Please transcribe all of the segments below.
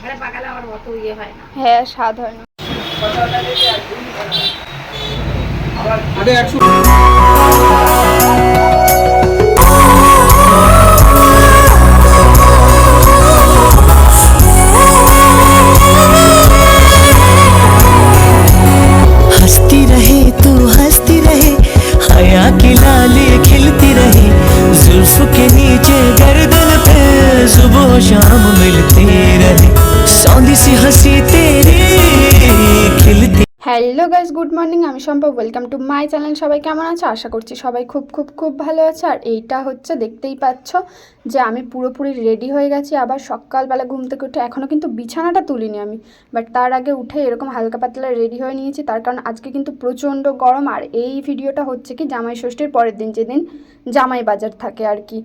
ঘরে পাকালে আমার অত ইয়ে হয় না। হ্যাঁ স্বাদ হয় না একশো सौंधी सी हंसी तेरी खिलती হ্যালো গাইজ গুড মর্নিং আমি সম্ভব ওয়েলকাম টু মাই চ্যানেল সবাই কেমন আছো আশা করছি সবাই খুব খুব খুব ভালো আছে আর এইটা হচ্ছে দেখতেই পাচ্ছ যে আমি পুরোপুরি রেডি হয়ে গেছি আবার সকালবেলা ঘুম থেকে উঠে এখনও কিন্তু বিছানাটা তুলিনি আমি বাট তার আগে উঠে এরকম হালকা পাতলা রেডি হয়ে নিয়েছি তার কারণ আজকে কিন্তু প্রচণ্ড গরম আর এই ভিডিওটা হচ্ছে কি জামাই ষষ্ঠীর পরের দিন যেদিন জামাই বাজার থাকে আর কি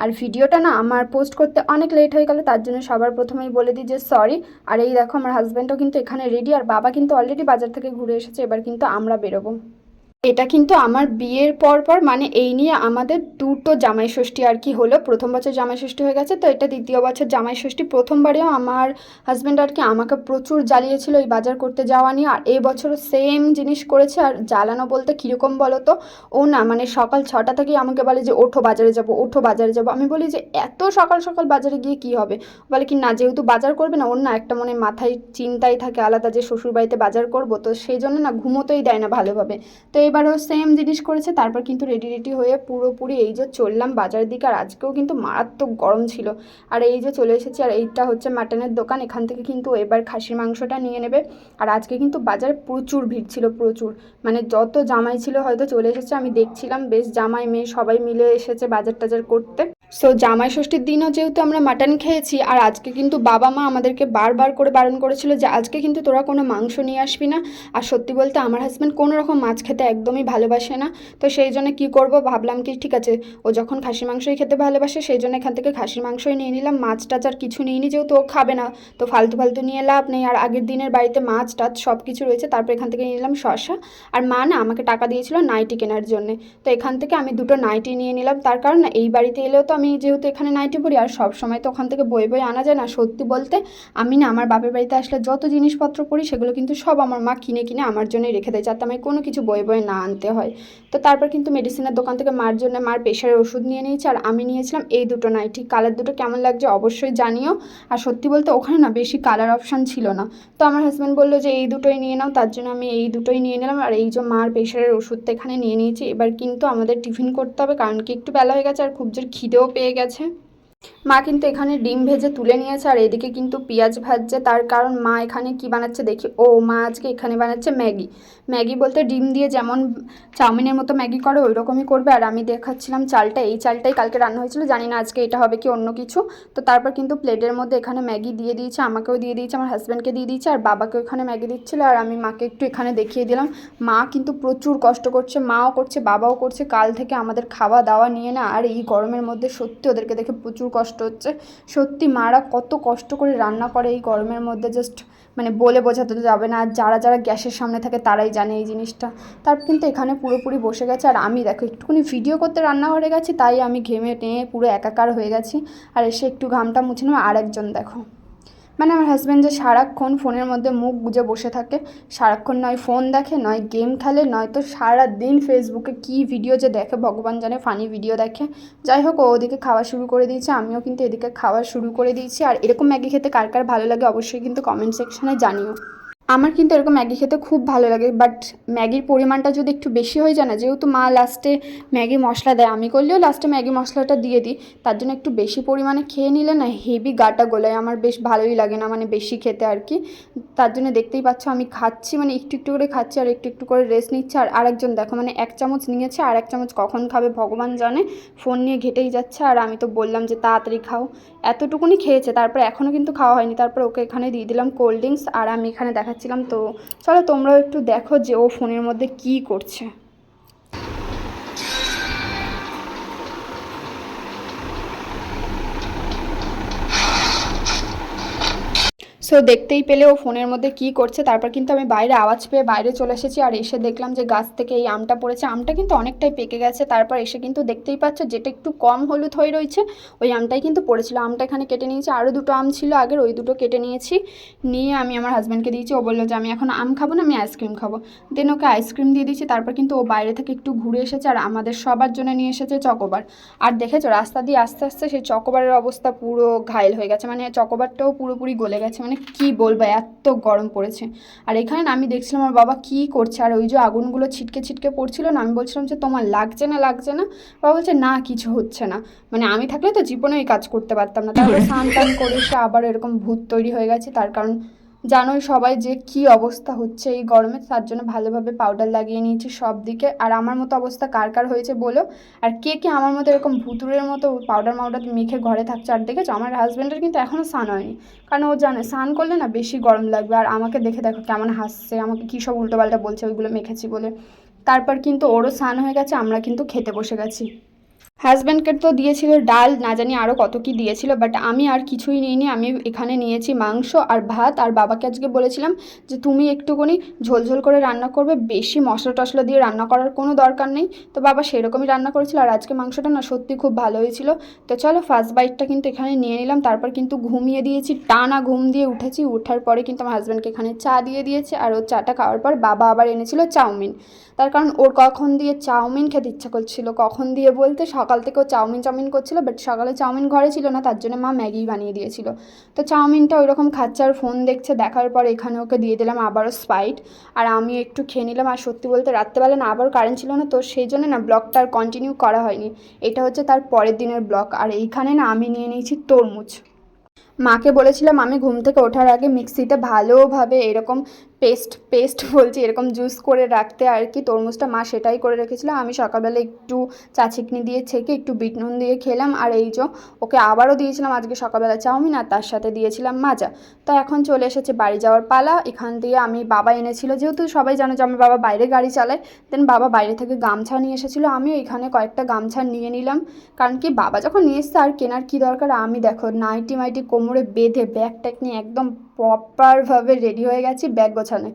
আর ভিডিওটা না আমার পোস্ট করতে অনেক লেট হয়ে গেল, তার জন্য সবার প্রথমেই বলে দিই যে সরি আর এই দেখো আমার হাজব্যান্ডও কিন্তু এখানে রেডি আর বাবা কিন্তু অলরেডি বাজার থেকে ঘুরে এসেছে, এবার কিন্তু আমরা বেরোবো। এটা কিন্তু আমার বিয়ের পর পর মানে এই নিয়ে আমাদের দুটো জামাই ষষ্ঠী আর কি হলো। প্রথম বছর জামাই ষষ্ঠী হয়ে গেছে, তো এটা দ্বিতীয় বছর জামাই ষষ্ঠী। প্রথমবারেও আমার হাজব্যান্ড আর কি আমাকে প্রচুর জ্বালিয়েছিল এই বাজার করতে যাওয়া নিয়ে, আর এই সেম জিনিস করেছে। আর জ্বালানো বলতে কীরকম বলো তো, ও না মানে সকাল ছটা থেকেই আমাকে বলে যে, ওঠো বাজারে যাব, ওঠো বাজারে যাব। আমি বলি যে, এত সকাল সকাল বাজারে গিয়ে কি হবে? বলে কি, না, যেহেতু বাজার করবে না। ওর না একটা মনে মাথায় চিন্তাই থাকে, আলাদা যে শ্বশুরবাড়িতে বাজার করব, তো সেই জন্য না ঘুমোতেই দেয় না ভালোভাবে। তো এবারও সেম জিনিস করেছে, তারপর কিন্তু রেডি রেডি হয়ে পুরোপুরি এই যে চললাম বাজারের দিকে, আর আজকেও কিন্তু মারাত্মক গরম ছিল। আর এই যে চলে এসেছি, আর এইটা হচ্ছে মাটনের দোকান, এখান থেকে কিন্তু এবার খাসির মাংসটা নিয়ে নেবে। আর আজকে কিন্তু বাজারে প্রচুর ভিড় ছিল, প্রচুর। মানে যত জামাই ছিল হয়তো চলে এসেছে, আমি দেখছিলাম, বেশ জামাই মেয়ে সবাই মিলে এসেছে বাজার টাজার করতে। সো জামাই ষষ্ঠীর দিনও যেহেতু আমরা মাটন খেয়েছি, আর আজকে কিন্তু বাবা মা আমাদেরকে বারবার করে বারণ করেছিল যে আজকে কিন্তু তোরা কোনো মাংস নিয়ে আসবি না। আর সত্যি বলতে আমার হাজব্যান্ড কোনো রকম মাছ খেতে একদমই ভালোবাসে না। তো সেই জন্য কী করব? ভাবলাম কি, ঠিক আছে, ও যখন খাসি মাংসই খেতে ভালোবাসে, সেই জন্য এখান থেকে খাসির মাংসই নিয়ে নিলাম। মাছ টাছ আর কিছু নিইনি, যেহেতু ও খাবে না। তো ফালতু ফালতু নিয়ে লাভ নেই। আর আগের দিনের বাড়িতে মাছ টাছ সব কিছু রয়েছে, তারপর এখান থেকে নিয়ে নিলাম শসা। আর মা না আমাকে টাকা দিয়েছিল নাইটি কেনার জন্য। তো এখান থেকে আমি দুটো নাইটি নিয়ে নিলাম। তার কারণ না, এই বাড়িতে এলেও তো আমি যেহেতু এখানে নাইটি পড়ি আর সব সময় তো ওখান থেকে বই বই আনা যায় না, সত্যি বলতে আমি না আমার বাপের বাড়িতে আসলে যত জিনিসপত্র পড়ি সেগুলো কিন্তু সব আমার মা কিনে কিনে আমার জন্যই রেখে দেয় যাতে আমি কোনো কিছু বই বই না আনতে হয়। তো তারপর কিন্তু মেডিসিনের দোকান থেকে মার জন্য মার প্রেশারের ওষুধ নিয়ে নিয়েছি আর আমি নিয়েছিলাম এই দুটো নাইটি। কালার দুটো কেমন লাগছে অবশ্যই জানিও। আর সত্যি বলতে ওখানে না বেশি কালার অপশান ছিল না। তো আমার হাজব্যান্ড বলল যে এই দুটোই নিয়ে নাও, তার জন্য আমি এই দুটোই নিয়ে নিলাম আর এই যে মার প্রেশারের ওষুধটা এখানে নিয়ে নিয়েছি। এবার কিন্তু আমাদের টিফিন করতে হবে কারণ কি একটু বেলা হয়ে গেছে আর খুব জোর খিদেও পেয়ে গেছে। মা কিন্তু এখানে ডিম ভেজে তুলে নিয়েছে, আর এদিকে কিন্তু পেঁয়াজ ভাজছে। তার কারণ মা এখানে কি বানাচ্ছে দেখি? ও, মা আজকে এখানে বানাচ্ছে ম্যাগি। ম্যাগি বলতে ডিম দিয়ে যেমন চাউমিনের মতো ম্যাগি করে ওই রকমই করবে। আর আমি দেখাচ্ছিলাম চালটা, এই চালটাই কালকে রান্না হয়েছিল। জানি না আজকে এটা হবে কি অন্য কিছু। তো তারপর কিন্তু প্লেটের মধ্যে এখানে ম্যাগি দিয়ে দিয়েছে, আমাকেও দিয়ে দিয়েছে, আমার হাজব্যান্ডকে দিয়ে দিয়েছে, আর বাবাকেও এখানে ম্যাগি দিচ্ছিল। আর আমি মাকে একটু এখানে দেখিয়ে দিলাম। মা কিন্তু প্রচুর কষ্ট করছে, মাও করছে, বাবাও করছে। কাল থেকে আমাদের খাওয়া দাওয়া নিয়ে না, আর এই গরমের মধ্যে সত্যি ওদেরকে দেখে প্রচুর কষ্ট হচ্ছে। সত্যি মারা কত কষ্ট করে রান্না করে এই গরমের মধ্যে জাস্ট মানে বলে বোঝাতে যাবে না। যারা যারা গ্যাসের সামনে থাকে তারাই জানে এই জিনিসটা। তার কিন্তু এখানে পুরোপুরি বসে গেছে। আর আমি দেখো, একটুখানি ভিডিও করতে রান্নাঘরে গেছি, তাই আমি ঘেমে টেয়ে পুরো একাকার হয়ে গেছি। আর এসে একটু ঘামটা মুছে নেব। আর একজন দেখো। মানে আমার হাজব্যান্ড যে সারাক্ষণ ফোনের মধ্যে মুখ গুজে বসে থাকে, সারাক্ষণ নয় ফোন দেখে, নয় গেম খেলে নয়তো সারা দিন ফেসবুকে কি ভিডিও যে দেখে, ভগবান জানে ফানি ভিডিও দেখে। যাই হোক, ও ওদিকে খাওয়া শুরু করে দিয়েছে, আমিও কিন্তু এদিকে খাওয়া শুরু করে দিয়েছি। আর এরকম ম্যাগি খেতে কার কার ভালো লাগে অবশ্যই কিন্তু কমেন্ট সেকশানে জানিও। আমার কিন্তু এরকম ম্যাগি খেতে খুব ভালো লাগে বাট ম্যাগির পরিমাণটা যদি একটু বেশি হয়ে যায় না, যেহেতু মা লাস্টে ম্যাগি মশলা দেয়, আমি করলেও লাস্টে ম্যাগি মশলাটা দিয়ে দিই, তার জন্য একটু বেশি পরিমাণে খেয়ে নিলে না হেভি গাটা গোলায়, আমার বেশ ভালোই লাগে না মানে বেশি খেতে আর কি। তার জন্য দেখতেই পাচ্ছ আমি খাচ্ছি মানে একটু একটু করে খাচ্ছি আর একটু একটু করে রেস্ট নিচ্ছে। আর আরেকজন দেখো মানে এক চামচ নিয়েছে, আর এক চামচ কখন খাবে ভগবান জানে। ফোন নিয়ে ঘেটেই যাচ্ছে আর আমি তো বললাম যে তাড়াতাড়ি খাও। এতটুকুনি খেয়েছে, তারপরে এখনও কিন্তু খাওয়া হয়নি। তারপর ওকে এখানে দিয়ে দিলাম কোল্ড ড্রিঙ্কস আর আমি এখানে দেখাচ্ছিলাম তো। চলো তোমরাও একটু দেখো যে ও ফোনের মধ্যে কি করছে। সো দেখতেই পেলে ও ফোনের মধ্যে কি করছে, তারপর কিন্তু আমি বাইরে আওয়াজ পেয়ে বাইরে চলে এসেছি আর এসে দেখলাম যে গাছ থেকে এই আমটা পড়েছে। আমটা কিন্তু অনেকটাই পেকে গেছে, তারপর এসে কিন্তু দেখতেই পাচ্ছ যেটা একটু কম হলুদ হয়ে রয়েছে, ওই আমটাই কিন্তু পড়েছিল। আমটা এখানে কেটে নিয়েছি, আরও দুটো আম ছিল আগের, ওই দুটো কেটে নিয়েছি। নিয়ে আমি আমার হাজব্যান্ডকে দিয়েছি, ও বলল যে আমি এখন আম খাব না, আমি আইসক্রিম খাব। দেন ওকে আইসক্রিম দিয়ে দিয়েছি, তারপর কিন্তু ও বাইরে থেকে একটু ঘুরে এসেছে আর আমাদের সবার জন্য নিয়ে এসেছে চকোবার। আর দেখেছ রাস্তা দিয়ে আস্তে আস্তে সেই চকোবারের অবস্থা পুরো ঘায়ল হয়ে গেছে মানে চকোবারটাও পুরোপুরি গলে গেছে মানে কি বলব, এত গরম পড়েছে। আর এখানে আমি দেখছিলাম আমার বাবা কি করছে, আর ওই যে আগুনগুলো ছিটকে ছিটকে পড়ছিল না, আমি বলছিলাম যে তোমার লাগছে না লাগছে না? বাবা বলছে, না, কিছু হচ্ছে না। মানে আমি থাকলে তো জীবনে ওই কাজ করতে পারতাম না। তারপরে স্নান টান করে সে আবার এরকম ভূত তৈরি হয়ে গেছে, তার কারণ জানোই সবাই যে কি অবস্থা হচ্ছে এই গরমে, তার জন্য ভালোভাবে পাউডার লাগিয়ে নিয়েছি সব দিকে। আর আমার মতো অবস্থা কার কার হয়েছে বলো? আর কে কে আমার মতো এরকম ভুতুরের মতো পাউডার মাউডার মেখে ঘরে থাকছে? আর দেখেছ, আমার হাজব্যান্ডের কিন্তু এখনও স্নান হয়নি। কারণ ও জানে, স্নান করলে না বেশি গরম লাগবে। আর আমাকে দেখে দেখো কেমন হাসছে, আমাকে কী সব উল্টোপাল্টা বলছে, ওইগুলো মেখেছি বলে। তারপর কিন্তু ওরও স্নান হয়ে গেছে, আমরা কিন্তু খেতে বসে গেছি। হাজব্যান্ডকে তো দিয়েছিল ডাল, না জানি আরও কত কি দিয়েছিল বাট আমি আর কিছুই নিইনি। আমি এখানে নিয়েছি মাংস আর ভাত, আর বাবাকে আজকে বলেছিলাম যে তুমি একটুখানি ঝোলঝোল করে রান্না করবে, বেশি মশলা টশলা দিয়ে রান্না করার কোনো দরকার নেই। তো বাবা সেরকমই রান্না করেছিল, আর আজকে মাংসটা না সত্যি খুব ভালো হয়েছিল। তো চলো ফার্স্ট বাইটটা কিন্তু এখানে নিয়ে নিলাম, তারপর কিন্তু ঘুমিয়ে দিয়েছি, টানা ঘুম দিয়ে উঠেছি। ওঠার পরে কিন্তু আমার হাজব্যান্ডকে এখানে চা দিয়ে দিয়েছে, আর ও চাটা খাওয়ার পর বাবা আবার এনেছিল চাউমিন। তার কারণ ওর কখন দিয়ে চাউমিন খেতে ইচ্ছা করছিল, কখন দিয়ে বলতে সকাল থেকে ও চাউমিন চাউমিন করছিল বাট সকালে চাউমিন ঘরে ছিল না, তার জন্য মা ম্যাগি বানিয়ে দিয়েছিল। তো চাউমিনটা ওই রকম খাচ্ছে আর ফোন দেখছে, দেখার পর এখানে ওকে দিয়ে দিলাম আবারও স্পাইট আর আমি একটু খেয়ে নিলাম, আর সত্যি বলতে রাত্রেবেলা না আবার কারেন্ট ছিল না, তো সেই জন্য না ব্লগটা আর কন্টিনিউ করা হয়নি। এটা হচ্ছে তার পরের দিনের ব্লগ, আর এইখানে না আমি নিয়ে নিয়েছি তরমুজ। মাকে বলেছিলাম আমি ঘুম থেকে ওঠার আগে মিক্সিতে ভালোভাবে এরকম পেস্ট পেস্ট বলছি, এরকম জুস করে রাখতে আর কি। তরমুজটা মা সেটাই করে রেখেছিল। আমি সকালবেলা একটু চা চিকনি দিয়ে ছেঁকে একটু বিট নুন দিয়ে খেলাম। আর এই যে ওকে আবারও দিয়েছিলাম আজকে সকালবেলা চাউমিন, আর তার সাথে দিয়েছিলাম মাজা। তো এখন চলে এসেছে বাড়ি যাওয়ার পালা। এখান দিয়ে আমি বাবা এনেছিল। যেহেতু সবাই জানো যে আমার বাবা বাইরে গাড়ি চালায় দেন বাবা বাইরে থেকে গামছা নিয়ে এসেছিল। আমিও এখানে কয়েকটা গামছা নিয়ে নিলাম। কারণ কি বাবা যখন নিয়ে এসছে আর কেনার কী দরকার? আমি দেখো নাইটি মাইটি কোমরে বেঁধে ব্যাগ ট্যাগ নিয়ে একদম প্রপারভাবে রেডি হয়ে গেছি ব্যাগ গোছানে।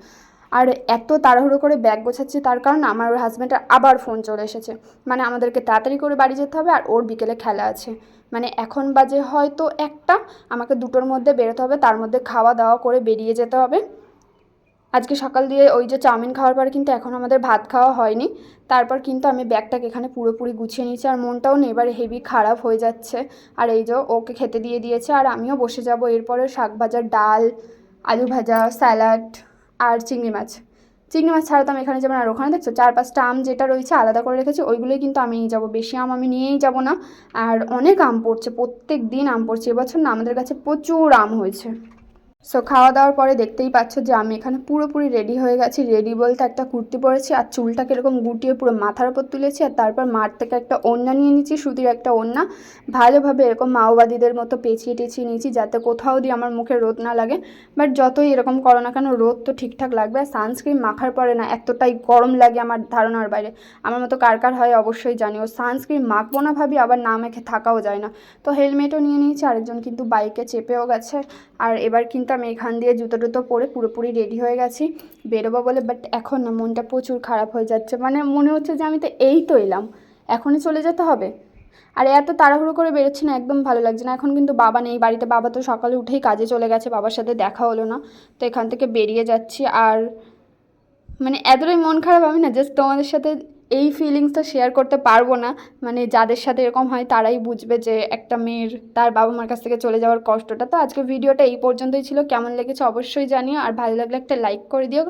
আর এত তাড়াহুড়ো করে ব্যাগ গোছাচ্ছি তার কারণ আমার ওর হাজব্যান্ডের আবার ফোন চলে এসেছে। মানে আমাদেরকে তাড়াতাড়ি করে বাড়ি যেতে হবে আর ওর বিকেলে খেলা আছে। মানে এখন বাজে হয়তো একটা, আমাকে দুটোর মধ্যে বেরোতে হবে, তার মধ্যে খাওয়া দাওয়া করে বেরিয়ে যেতে হবে। আজকে সকাল দিয়ে ওই যে চাউমিন খাওয়ার পরে কিন্তু এখন আমাদের ভাত খাওয়া হয়নি। তারপর কিন্তু আমি ব্যাগটাকে এখানে পুরোপুরি গুছিয়ে নিয়েছি আর মনটাও না এবার হেভি খারাপ হয়ে যাচ্ছে। আর এই যে ওকে খেতে দিয়ে দিয়েছে আর আমিও বসে যাব এরপরে শাক ভাজা ডাল, আলু ভাজা, স্যালাড আর চিংড়ি মাছ। চিংড়ি মাছ ছাড়া তো আমি এখানে যাব না। আর ওখানে দেখছ চার পাঁচটা আম যেটা রয়েছে আলাদা করে রেখেছি, ওইগুলোই কিন্তু আমি নিয়ে যাব। বেশি আম আমি নিয়েই যাব না। আর অনেক আম পড়ছে প্রত্যেক দিন আম পড়ছে। এবছর না আমাদের কাছে প্রচুর আম হয়েছে। সো খাওয়া দাওয়ার পরে দেখতেই পাচ্ছ যে আমি এখানে পুরোপুরি রেডি হয়ে গেছি। রেডি বলতে একটা কুর্তি পরেছি আর চুলটাকে এরকম গুটিয়ে পুরো মাথার ওপর তুলেছি আর তারপর মাঠ থেকে একটা ওড়না নিয়ে নিচ্ছি সুতির একটা ওড়না। ভালোভাবে এরকম মাওবাদীদের মতো পেঁচিয়ে টেঁচিয়ে নিয়েছি যাতে কোথাও দিয়ে আমার মুখে রোদ না লাগে। বাট যতই এরকম করো না কেন, রোদ তো ঠিকঠাক লাগবে। আর সানস্ক্রিন মাখার পরে না, এতটাই গরম লাগে আমার ধারণার বাইরে। আমার মতো কার কার হয় অবশ্যই জানি ও সানস্ক্রিন মাখবো না ভাবি, আবার না মেখে থাকাও যায় না। তো হেলমেটও নিয়ে নিয়েছি, আরেকজন কিন্তু বাইকে চেপেও গেছে। আর এবার কিন্তু আমি এখান দিয়ে জুতো টুতো পরে পুরোপুরি রেডি হয়ে গেছি। বেরোবো বলে বাট এখন না, মনটা প্রচুর খারাপ হয়ে যাচ্ছে। মানে মনে হচ্ছে যে আমি তো এই তো এলাম। এখনই চলে যেতে হবে। আর এত তাড়াহুড়ো করে বেরোচ্ছি না, একদম ভালো লাগছে না। এখন কিন্তু বাবা নেই বাড়িতে। বাবা তো সকালে উঠেই কাজে চলে গেছে, বাবার সাথে দেখা হলো না। তো এখান থেকে বেরিয়ে যাচ্ছি। আর মানে এতটাই মন খারাপ, আমি না জাস্ট তোমাদের সাথে এই ফিলিংসটা শেয়ার করতে পারব না। মানে যাদের সাথে এরকম হয়, তারাই বুঝবে যে একটা মেয়ের, তার বাবা মার কাছ থেকে চলে যাওয়ার কষ্টটা। তো আজকে ভিডিওটা এই পর্যন্তই ছিল। কেমন লেগেছে অবশ্যই জানিও। আর ভালো লাগলে একটা লাইক করে দিও।